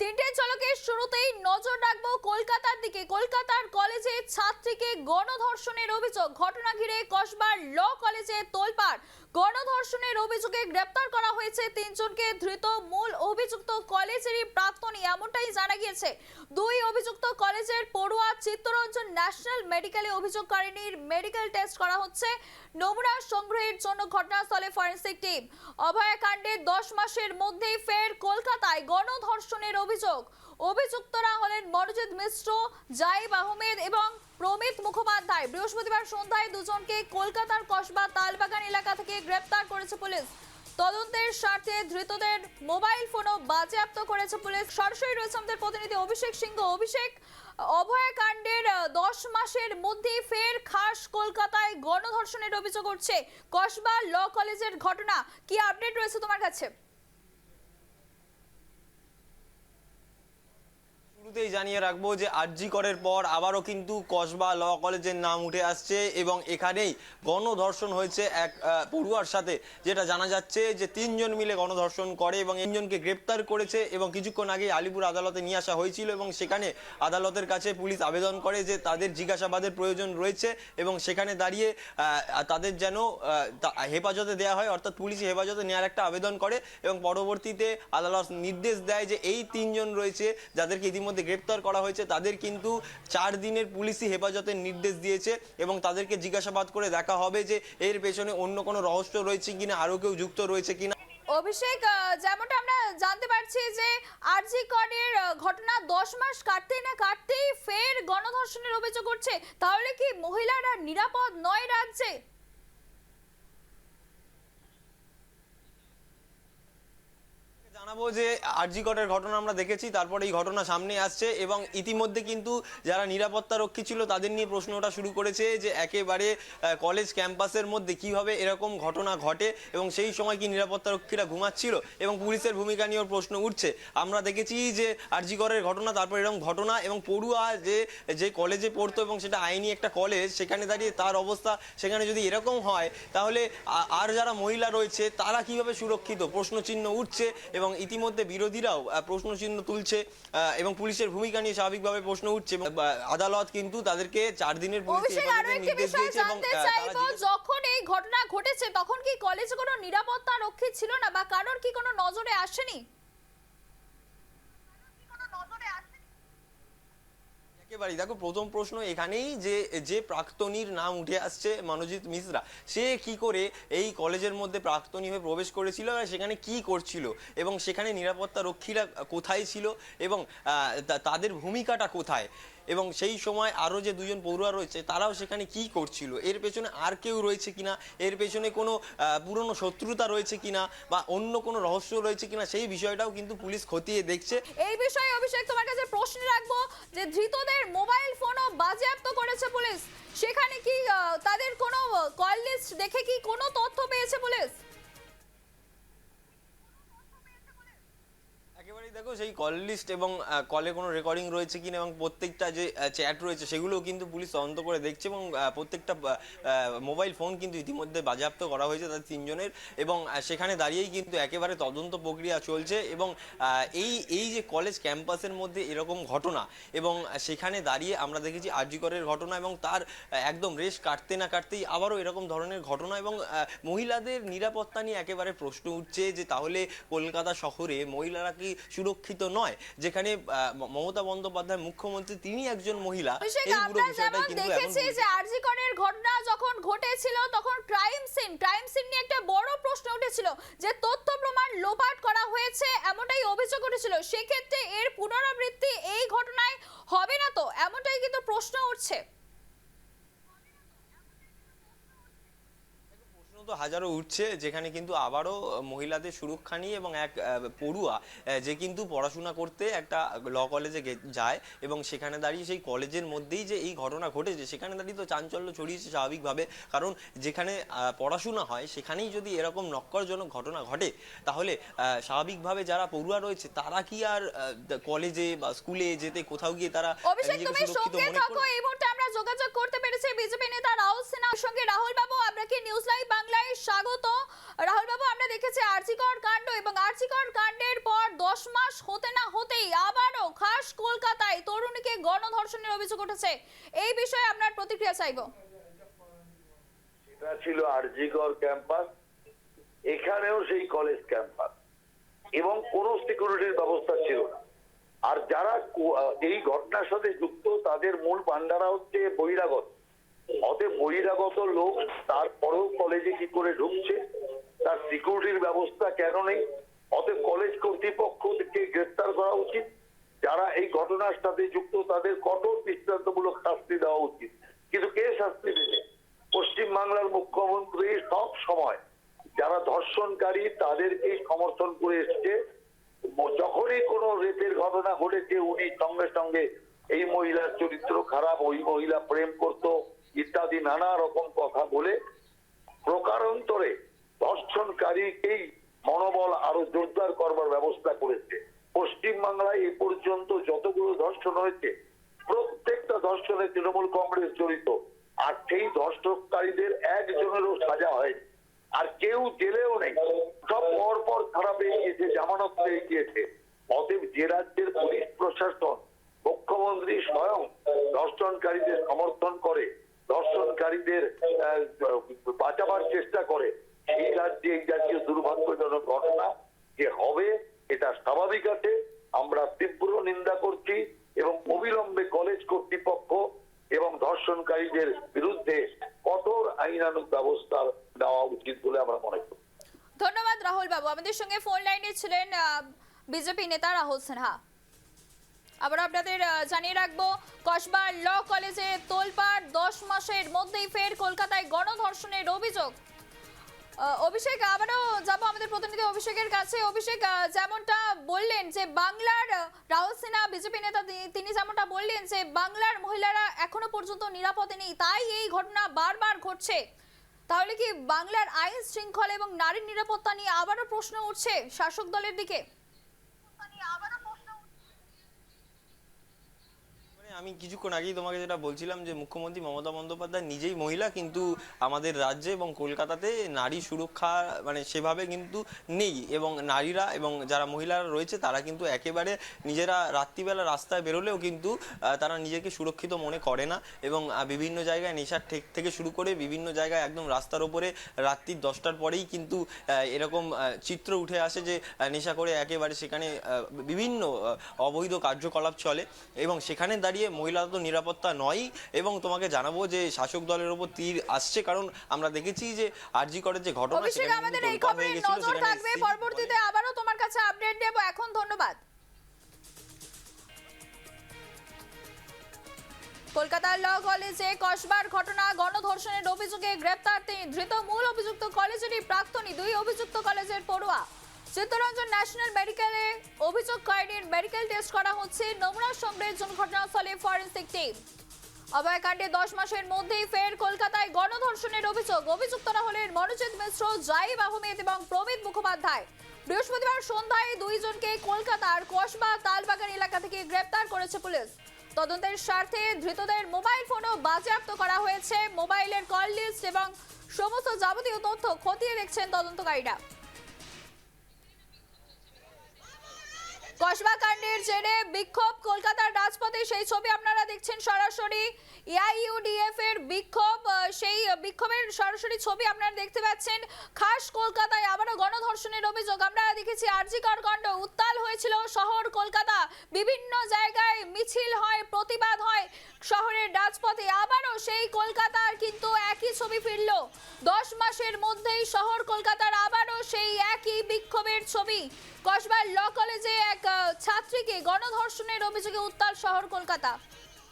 তিনটে চলকের শুরুতেই নজর রাখব কলকাতার দিকে। কলকাতার কলেজে ছাত্রীকে গণধর্ষণের অভিযোগ। ঘটনা ঘিরে কসবার ল কলেজে তোলপাড়। গণধর্ষণের অভিযোগে গ্রেপ্তার করা হয়েছে তিনজনকে। ধৃত মূল অভিযুক্ত কলেজেরই প্রাক্তনী, এমনটাই জানা গিয়েছে। দুই অভিযুক্ত কলেজের পড়ুয়া চিত্তরঞ্জন ন্যাশনাল মেডিকেলে অভিযোগকারিনীর মেডিকেল টেস্ট করা হচ্ছে নমুনা সংগ্রহের জন্য ঘটনাস্থলে ফরেন্সিক টিম। অভয়াকাণ্ডে দশ মাসের মধ্যেই ফের কলকাতায় গণধর্ষণের অভিযোগ। অভিযুক্তরা হলেন মনোজিৎ মিশ্র, জাইব আহমেদ এবং প্রমিত মুখোপাধ্যায়। বৃহস্পতিবার সন্ধ্যায় দুজনকে কলকাতার কসবা তালবাগান এলাকা থেকে গ্রেপ্তার করেছে পুলিশ। তদন্তের স্বার্থে ধৃতদের মোবাইল ফোনও বাজেয়াপ্ত করেছে পুলিশ। সরাসরি রয়েছে প্রতিনিধি অভিষেক সিংহ। অভিষেক অভয়াকাণ্ডের দশ মাসের মধ্যে ফের খাস কলকাতায় গণধর্ষণের অভিযোগ উঠছে। কসবা ল কলেজের ঘটনা, কি আপডেট রয়েছে তোমার কাছে? শুরুতেই জানিয়ে রাখব যে আরজি করের পর আবারও কিন্তু কসবা ল কলেজের নাম উঠে আসছে এবং এখানেই গণধর্ষণ হয়েছে এক পড়ুয়ার সাথে, যেটা জানা যাচ্ছে যে তিনজন মিলে গণধর্ষণ করে এবং তিনজনকে গ্রেপ্তার করেছে এবং কিছুক্ষণ আগে আলিপুর আদালতে নিয়ে আসা হয়েছিল এবং সেখানে আদালতের কাছে পুলিশ আবেদন করে যে তাদের জিজ্ঞাসাবাদের প্রয়োজন রয়েছে এবং সেখানে দাঁড়িয়ে তাদের যেন হেফাজতে দেওয়া হয়, অর্থাৎ পুলিশি হেফাজতে নেওয়ার একটা আবেদন করে এবং পরবর্তীতে আদালত নির্দেশ দেয় যে এই তিনজন রয়েছে যাদেরকে ইতিমধ্যে গ্রেপ্তার করা হয়েছে। তাদের কিন্তু চার দিনের পুলিশি হেফাজতের নির্দেশ দিয়েছে এবং তাদেরকে জিজ্ঞাসাবাদ করে দেখা হবে যে এর পেছনে অন্য কোনো রহস্য রয়েছে কিনা, আরও কেউ যুক্ত রয়েছে কিনা। অভিষেক যেমনটা আমরা জানতে পারছি যে আরজি করের ঘটনা দশ মাস কাটতেই না কাটতেই ফের গণধর্ষণের অভিযোগ উঠছে। তাহলে কি মহিলারা নিরাপদ নয় রাজ্যে? জানাব যে আরজি করের ঘটনা আমরা দেখেছি, তারপরে এই ঘটনা সামনে আসছে এবং ইতিমধ্যে কিন্তু যারা নিরাপত্তা রক্ষী ছিল তাদের নিয়ে প্রশ্ন প্রশ্নটা শুরু করেছে যে একেবারে কলেজ ক্যাম্পাসের মধ্যে কীভাবে এরকম ঘটনা ঘটে এবং সেই সময় কি নিরাপত্তা রক্ষীরা ঘুমাচ্ছিল এবং পুলিশের ভূমিকা নিয়েও প্রশ্ন উঠছে। আমরা দেখেছি যে আরজি করের ঘটনা, তারপর এরকম ঘটনা এবং পড়ুয়া যে যে কলেজে পড়তো এবং সেটা আইনি একটা কলেজ সেখানে দাঁড়িয়ে তার অবস্থা সেখানে যদি এরকম হয়, তাহলে আর যারা মহিলা রয়েছে তারা কীভাবে সুরক্ষিত? প্রশ্নচিহ্ন উঠছে এবং ইতিমধ্যে বিরোধীরাও প্রশ্ন প্রশ্নচিহ্ন তুলছে এবং পুলিশের ভূমিকা নিয়ে স্বাভাবিকভাবে প্রশ্ন উঠছে আদালত কিন্তু তাদেরকে চার দিনের এবং যখন এই ঘটনা ঘটেছে তখন কি কলেজে কোনো নিরাপত্তা রক্ষী ছিল না বা কারোর কি কোনো নজরে আসেনি? একেবারেই। দেখো, প্রথম প্রশ্ন এখানেই যে যে প্রাক্তনীর নাম উঠে আসছে মনোজিৎ মিশ্রা, সে কি করে এই কলেজের মধ্যে প্রাক্তনী হয়ে প্রবেশ করেছিল আর সেখানে কি করছিল এবং সেখানে নিরাপত্তা রক্ষীরা কোথায় ছিল এবং তাদের ভূমিকাটা কোথায়? এবং সেই সময় আরও যে দুজন পড়ুয়া রয়েছে, তারাও সেখানে কি করছিল? এর পেছনে আর কেউ রয়েছে কিনা? এর পেছনে কোনো পুরনো শত্রুতা রয়েছে কিনা? বা অন্য কোনো রহস্য রয়েছে কিনা? সেই বিষয়টাও কিন্তু পুলিশ খতিয়ে দেখছে। এই বিষয়ে অভিষেক, তোমার কাছে প্রশ্ন রাখব যে ধৃতদের মোবাইল ফোনও বাজেয়াপ্ত করেছে পুলিশ? সেখানে কি তাদের কোনো কল লিস্ট দেখে কি কোনো তথ্য পেয়েছে পুলিশ? দেখো, সেই কল লিস্ট এবং কলে কোনো রেকর্ডিং রয়েছে কিনা এবং প্রত্যেকটা যে চ্যাট রয়েছে সেগুলোও কিন্তু পুলিশ তদন্ত করে দেখছে এবং প্রত্যেকটা মোবাইল ফোন কিন্তু ইতিমধ্যে বাজেয়াপ্ত করা হয়েছে তাদের তিনজনের এবং সেখানে দাঁড়িয়েই কিন্তু একেবারে তদন্ত প্রক্রিয়া চলছে এবং এই এই যে কলেজ ক্যাম্পাসের মধ্যে এরকম ঘটনা এবং সেখানে দাঁড়িয়ে আমরা দেখেছি আরজিকরের ঘটনা এবং তার একদম রেশ কাটতে না কাটতেই আবারও এরকম ধরনের ঘটনা এবং মহিলাদের নিরাপত্তা নিয়ে একেবারে প্রশ্ন উঠছে যে তাহলে কলকাতা শহরে মহিলারা কি সুরক্ষিত নয়। যেখানে মমতা বন্দ্যোপাধ্যায় মুখ্যমন্ত্রী তিনি একজন মহিলা। দেখেছি যে আরজি করের ঘটনা যখন ঘটেছিল তখন ক্রাইম সিন ক্রাইম সিন নিয়ে একটা বড় প্রশ্ন উঠেছিল যে তথ্য প্রমাণ লোপাট করা হয়েছে এমনটাই অভিযোগ উঠেছিল। সেক্ষেত্রে এর পুনরাবৃত্তি এই ঘটনায় হবে না তো? এমনটাই কিন্তু প্রশ্ন উঠছে। প্রশ্ন তো হাজারো উঠছে যেখানে কিন্তু আবারও মহিলাদের সুরক্ষা নিয়ে এবং এক পড়ুয়া যে কিন্তু পড়াশোনা করতে একটা ল কলেজে যায় এবং সেখানে দাঁড়িয়ে সেই কলেজের মধ্যেই যে এই ঘটনা ঘটেছে সেখানে দাঁড়িয়ে তো চাঞ্চল্য ছড়িয়েছে স্বাভাবিকভাবে। কারণ যেখানে পড়াশোনা হয় সেখানেই যদি এরকম নক্করজনক ঘটনা ঘটে তাহলে স্বাভাবিকভাবে যারা পড়ুয়া রয়েছে তারা কি আর কলেজে বা স্কুলে যেতে কোথাও গিয়ে তারা নিজেকে সুরক্ষিত মনে থাকো যোগাযোগ করতে পেরেছি বিজেপি নেতা রাহুল সিনহার সঙ্গে। রাহুল বাবু, আমরা কি নিউজ লাইভ বাংলায় স্বাগত? রাহুল বাবু, আমরা দেখেছি আরজিকর কাণ্ড এবং আরজিকর কাণ্ডের পর দশ মাস হতে না হতেই আবারও খাস কলকাতায় তরুণীকে গণধর্ষণের অভিযোগ উঠেছে। এই বিষয়ে আপনার প্রতিক্রিয়া চাইব। এটা ছিল আরজিগড় ক্যাম্পাস, এখানেও সেই কলেজ ক্যাম্পাস এবং কোনো সিকিউরিটির ব্যবস্থা ছিল না। আর যারা এই ঘটনার সাথে যুক্ত, তাদের মূল পান্ডারা হচ্ছে বহিরাগত। অতএব বহিরাগত লোক তারপরেও কলেজে কি করে ঢুকছে? তার সিকিউরিটির ব্যবস্থা কেন নেই? অতএব কলেজ কর্তৃপক্ষকে গ্রেফতার করা উচিত। যারা এই ঘটনার সাথে যুক্ত, তাদের কঠোর দৃষ্টান্তমূলক শাস্তি দেওয়া উচিত। কিন্তু কে শাস্তি দেবে? পশ্চিম বাংলার মুখ্যমন্ত্রী সব সময় যারা ধর্ষণকারী, তাদেরকেই সমর্থন করে এসছে। যখনই কোনো রেপের ঘটনা ঘটেছে, উনি সঙ্গে সঙ্গে এই মহিলার চরিত্র খারাপ, ওই মহিলা প্রেম করত, ইত্যাদি নানা রকম কথা বলে প্রকারান্তরে ধর্ষণকারীকেই মনোবল আরও জোরদার করবার ব্যবস্থা করেছে। পশ্চিম বাংলায় এ পর্যন্ত যতগুলো ধর্ষণ হয়েছে, প্রত্যেকটা ধর্ষণে তৃণমূল কংগ্রেস জড়িত, আর সেই ধর্ষণকারীদের একজনেরও সাজা হয়নি। আর কেউ জেলেও নেই। সব পর পর ধরা পেয়ে গিয়েছে, জামানত পেয়ে গিয়েছে। অতএব যে রাজ্যের পুলিশ প্রশাসন, মুখ্যমন্ত্রী স্বয়ং দর্শনকারীদের সমর্থন করে, দর্শনকারীদের বাঁচাবার চেষ্টা করে, সেই রাজ্যে এই জাতীয় দুর্ভাগ্যজনক ঘটনা যে হবে এটা স্বাভাবিক আছে আমরা তীব্র নিন্দা করছি এবং অবিলম্বে কলেজ কর্তৃপক্ষ এবং ধর্ষণকারীদের বিরুদ্ধে কঠোর আইনানুগ ব্যবস্থা নেওয়া উচিত বলে আমরা মনে করি ধন্যবাদ রাহুল বাবু, আমাদের সঙ্গে ফোন লাইনে ছিলেন বিজেপি নেতা রাহুল সিনহা। আবার আপনাদের জানিয়ে রাখব কসবা ল কলেজে তোলপাড় দশ মাসের মধ্যেই ফের কলকাতায় গণধর্ষণের অভিযোগ। অভিষেক, আবারও যাব আমাদের প্রতিনিধি অভিষেকের কাছে। অভিষেক যেমনটা বললেন যে বাংলার রাহুল সিনহা, বিজেপি নেতা তিনি যেমনটা বললেন যে বাংলার মহিলারা এখনও পর্যন্ত নিরাপদে নেই, তাই এই ঘটনা বারবার ঘটছে। তাহলে কি বাংলার আইন শৃঙ্খলা এবং নারীর নিরাপত্তা নিয়ে আবারও প্রশ্ন উঠছে? শাসক দলের দিকে। মানে আমি কিছুক্ষণ আগেই তোমাকে যেটা বলছিলাম যে মুখ্যমন্ত্রী মমতা বন্দ্যোপাধ্যায় নিজেই মহিলা, কিন্তু আমাদের রাজ্যে এবং কলকাতাতে নারী সুরক্ষা মানে সেভাবে কিন্তু নেই এবং নারীরা এবং যারা মহিলারা রয়েছে তারা কিন্তু একেবারে নিজেরা রাত্রিবেলা রাস্তায় বেরোলেও কিন্তু তারা নিজেকে সুরক্ষিত মনে করে না এবং বিভিন্ন জায়গায় নেশার ঠেক থেকে শুরু করে বিভিন্ন জায়গায় একদম রাস্তার ওপরে রাত্রি দশটার পরেই কিন্তু এরকম চিত্র উঠে আসে যে নেশা করে একেবারে সেখানে বিভিন্ন অবৈধ কার্যকলাপ চলে এবং সেখানে দাঁড়িয়ে মহিলা তো নিরাপত্তা নয় এবং তোমাকে জানাব যে শাসক দলের ওপর তীর আসছে কারণ আমরা দেখেছি যে আরজি করের যে ঘটনা অভিষেক আমাদের এই খবরে নজর থাকবে। পরবর্তীতে আবারও তোমার কাছে আপডেট দেব। এখন ধন্যবাদ। কলকাতার ল কলেজে কসবার ঘটনা গণধর্ষণের অভিযোগে গ্রেপ্তার তিন ধৃত। মূল অভিযুক্ত কলেজেরই প্রাক্তনী দুই অভিযুক্ত কলেজের পড়ুয়া। চিত্তরঞ্জন ন্যাশনাল মেডিকেলে অভিযোগকারীর মেডিকেল টেস্ট করা হচ্ছে। নমুনা সংগ্রহের জন্য ঘটনাস্থলে ফরেন্সিক টিম। অভয়কাণ্ডে দশ মাসের মধ্যেই ফের কলকাতায় গণধর্ষণের অভিযোগ। অভিযুক্তরা হলেন মনোজিৎ মিশ্র জাইব আহমেদ এবং প্রমিত মুখোপাধ্যায়। বৃহস্পতিবার সন্ধ্যায় দুইজনকে কলকাতার কসবা তালবাগান এলাকা থেকে গ্রেপ্তার করেছে পুলিশ। তদন্তের স্বার্থে ধৃতদের মোবাইল ফোনও বাজেয়াপ্ত করা হয়েছে। মোবাইলের কল লিস্ট এবং সমস্ত যাবতীয় তথ্য খতিয়ে দেখছেন তদন্তকারীরা। কসবা জেরে বিক্ষোভ কলকাতার রাজপথে, সেই ছবি আপনারা দেখছেন সরাসরি। এআইইউডিএফ এর বিক্ষোভ সেই বিক্ষোভের সরাসরি ছবি আপনারা দেখতে পাচ্ছেন। খাস কলকাতায় আবারও গণধর্ষণের অভিযোগ। আমরা দেখেছি আরজিকর কাণ্ড উত্তাল হয়েছিল শহর কলকাতা। বিভিন্ন জায়গায় মিছিল হয়, প্রতিবাদ হয় শহরের রাজপথে। আবারও সেই কলকাতার কিন্তু একই ছবি ফিরল। দশ মাসের মধ্যেই শহর কলকাতার আবারও সেই একই বিক্ষোভের ছবি। কসবার ল কলেজে এক ছাত্রীকে গণধর্ষণের অভিযোগে উত্তাল শহর কলকাতা।